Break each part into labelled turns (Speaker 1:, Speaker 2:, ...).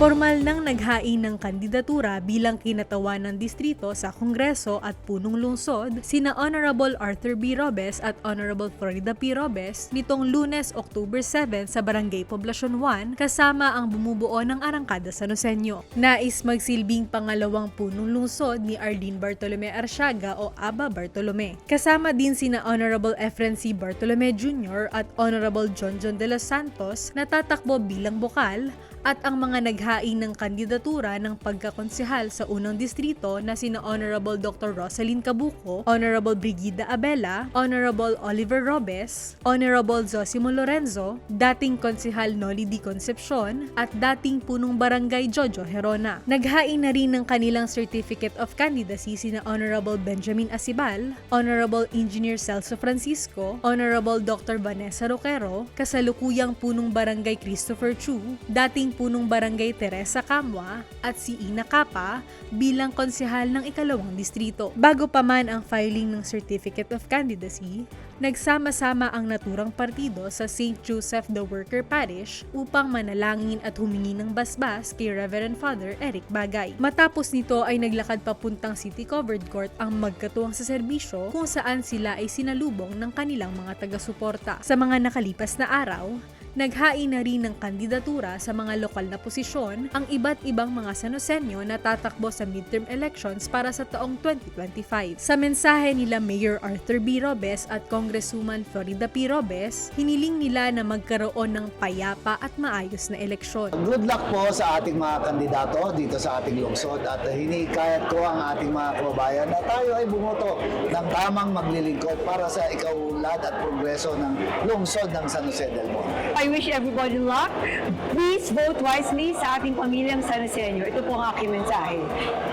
Speaker 1: Formal nang naghain ng kandidatura bilang kinatawan ng distrito sa Kongreso at punong lungsod sina Honorable Arthur B. Robes at Honorable Florida P. Robes nitong lunes October 7 sa Barangay Poblacion 1 kasama ang bumubuo ng Arangkada San Joseño. Nais magsilbing pangalawang punong lungsod ni Arlene Bartolome Arsiaga o Aba Bartolome. Kasama din sina Honorable Efren C. Bartolome Jr. at Honorable John John de los Santos na tatakbo bilang bokal at ang mga naghain ng kandidatura ng pagkakonsehal sa unang distrito na sina Honorable Dr. Rosalyn Cabuco, Honorable Brigida Abela, Honorable Oliver Robes, Honorable Zosimo Lorenzo, dating konsehal Noli Di Concepcion at dating punong barangay Jojo Herona. Naghain na rin ng kanilang Certificate of Candidacy sina Honorable Benjamin Asibal, Honorable Engineer Celso Francisco, Honorable Dr. Vanessa Roquero, kasalukuyang punong barangay Christopher Chu, dating punong barangay Teresa Camwa at si Ina Capa bilang konsehal ng ikalawang distrito. Bago pa man ang filing ng Certificate of Candidacy, nagsama-sama ang naturang partido sa St. Joseph the Worker Parish upang manalangin at humingi ng basbas kay Reverend Father Eric Bagay. Matapos nito ay naglakad papuntang City Covered Court ang magkatuwang sa serbisyo kung saan sila ay sinalubong ng kanilang mga taga-suporta. Sa mga nakalipas na araw, Naghain na rin ng kandidatura sa mga lokal na posisyon ang iba't ibang mga Sanosenyo na tatakbo sa midterm elections para sa taong 2025. Sa mensahe nila Mayor Arthur B. Robes at Congresswoman Florida P. Robes, hiniling nila na magkaroon ng payapa at maayos na eleksyon.
Speaker 2: Good luck po sa ating mga kandidato dito sa ating lungsod at hinikayat ko ang ating mga kababayan na tayo ay bumoto ng tamang maglilingkod para sa ikaulad at progreso ng lungsod ng San Jose del Monte.
Speaker 3: I wish everybody luck. Please vote wisely sa ating pamilyang San Jacinto. Ito po ang aking mensahe.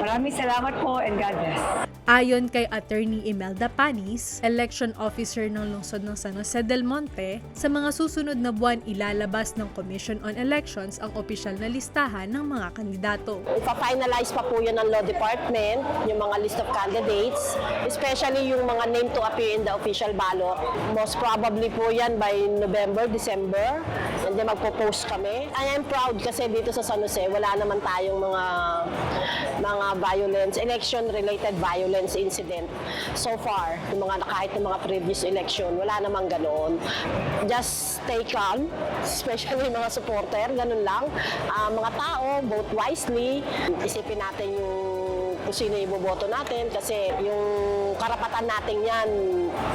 Speaker 3: Maraming salamat po and God bless.
Speaker 1: Ayon kay Attorney Imelda Panis, election officer ng lungsod ng San Jose del Monte, sa mga susunod na buwan ilalabas ng Commission on Elections ang opisyal na listahan ng mga kandidato.
Speaker 4: Ipa-finalize pa po yun ng Law Department, yung mga list of candidates, especially yung mga name to appear in the official ballot. Most probably po yan by November, December, then magpo-post kami. I am proud kasi dito sa San Jose, wala naman tayong mga mga violence, election-related violence incident so far. Yung mga kahit ng mga previous election, wala namang ganoon. Just stay calm, especially yung mga supporter, ganun lang. Ah, mga tao, vote wisely. Isipin natin yung kung sino iboboto natin kasi yung karapatan natin yan,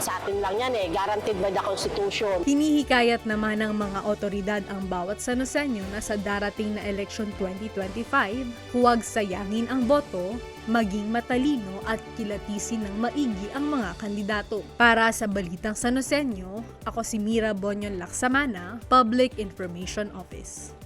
Speaker 4: sa atin lang yan eh, guaranteed by the Constitution.
Speaker 1: Hinihikayat naman ng mga otoridad ang bawat Sanosenyo na sa darating na election 2025, huwag sayangin ang boto, maging matalino at kilatisin ng maigi ang mga kandidato. Para sa Balitang Sanosenyo, ako si Mira Bonyon Laksamana, Public Information Office.